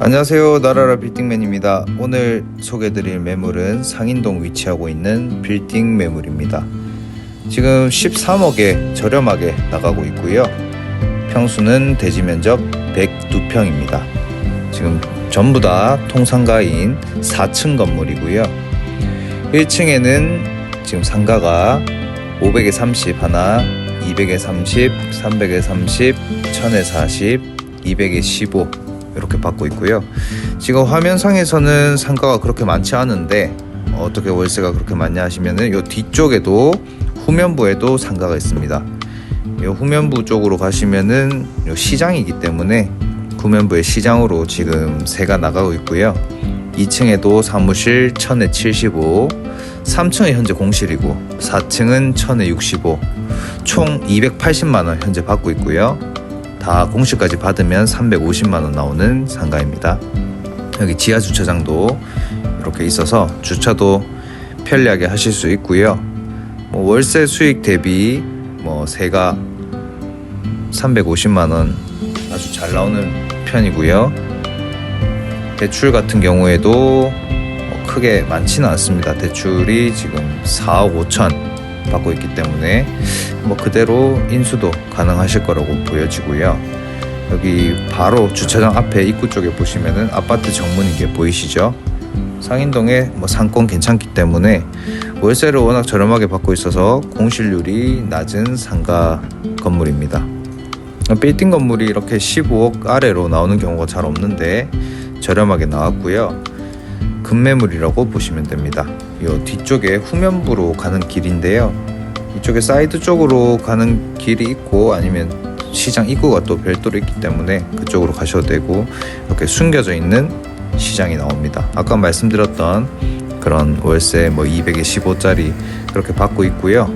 안녕하세요. 나라라 빌딩맨입니다. 오늘 소개드릴 매물은 상인동 위치하고 있는 빌딩 매물입니다. 지금 13억에 저렴하게 나가고 있고요. 평수는 대지 면적 102평입니다. 지금 전부 다 통상가인 4층 건물이고요. 1층에는 지금 상가가 500에 30 하나 200에 30 300에 30 1000에 40 200에 15 이렇게 받고 있고요. 지금 화면상에서는 상가가 그렇게 많지 않은데 어떻게 월세가 그렇게 많냐 하시면은 요 뒤쪽에도 후면부에도 상가가 있습니다. 요 후면부 쪽으로 가시면은 요 시장이기 때문에 후면부의 시장으로 지금 새가 나가고 있고요. 2층에도 사무실 1000에 75, 3층은 현재 공실이고 4층은 1000에 65, 총 280만 원 현재 받고 있고요. 다 공시까지 받으면 350만 원 나오는 상가입니다. 여기 지하 주차장도 이렇게 있어서 주차도 편리하게 하실 수 있고요. 뭐 월세 수익 대비 뭐 세가 350만 원 아주 잘 나오는 편이고요. 대출 같은 경우에도 뭐 크게 많지는 않습니다. 대출이 지금 4억 5천 받고 있기 때문에 뭐 그대로 인수도 가능하실 거라고 보여지고요. 여기 바로 주차장 앞에 입구 쪽에 보시면은 아파트 정문인 게 보이시죠? 상인동에 뭐 상권 괜찮기 때문에 월세를 워낙 저렴하게 받고 있어서 공실률이 낮은 상가 건물입니다. 빌딩 건물이 이렇게 15억 아래로 나오는 경우가 잘 없는데 저렴하게 나왔고요. 급매물이라고 보시면 됩니다. 이 뒤쪽에 후면부로 가는 길인데요. 이쪽에 사이드 쪽으로 가는 길이 있고 아니면 시장 입구가 또 별도로 있기 때문에 그쪽으로 가셔도 되고 이렇게 숨겨져 있는 시장이 나옵니다. 아까 말씀드렸던 그런 월세 뭐 200에 15짜리 그렇게 받고 있고요.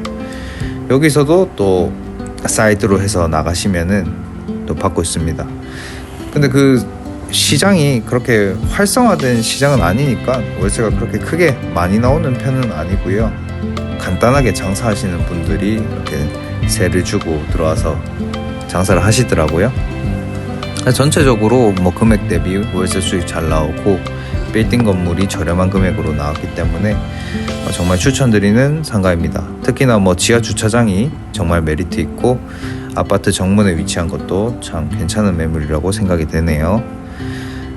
여기서도 또 사이드로 해서 나가시면은 또 받고 있습니다. 근데 그 시장이 그렇게 활성화된 시장은 아니니까 월세가 그렇게 크게 많이 나오는 편은 아니고요. 간단하게 장사하시는 분들이 이렇게 세를 주고 들어와서 장사를 하시더라고요. 전체적으로 뭐 금액 대비 월세 수익 잘 나오고 빌딩 건물이 저렴한 금액으로 나왔기 때문에 어, 정말 추천드리는 상가입니다. 특히나 뭐 지하 주차장이 정말 메리트 있고 아파트 정문에 위치한 것도 참 괜찮은 매물이라고 생각이 되네요.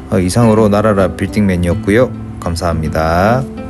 어, 이상으로 나라라 빌딩맨이었고요. 감사합니다.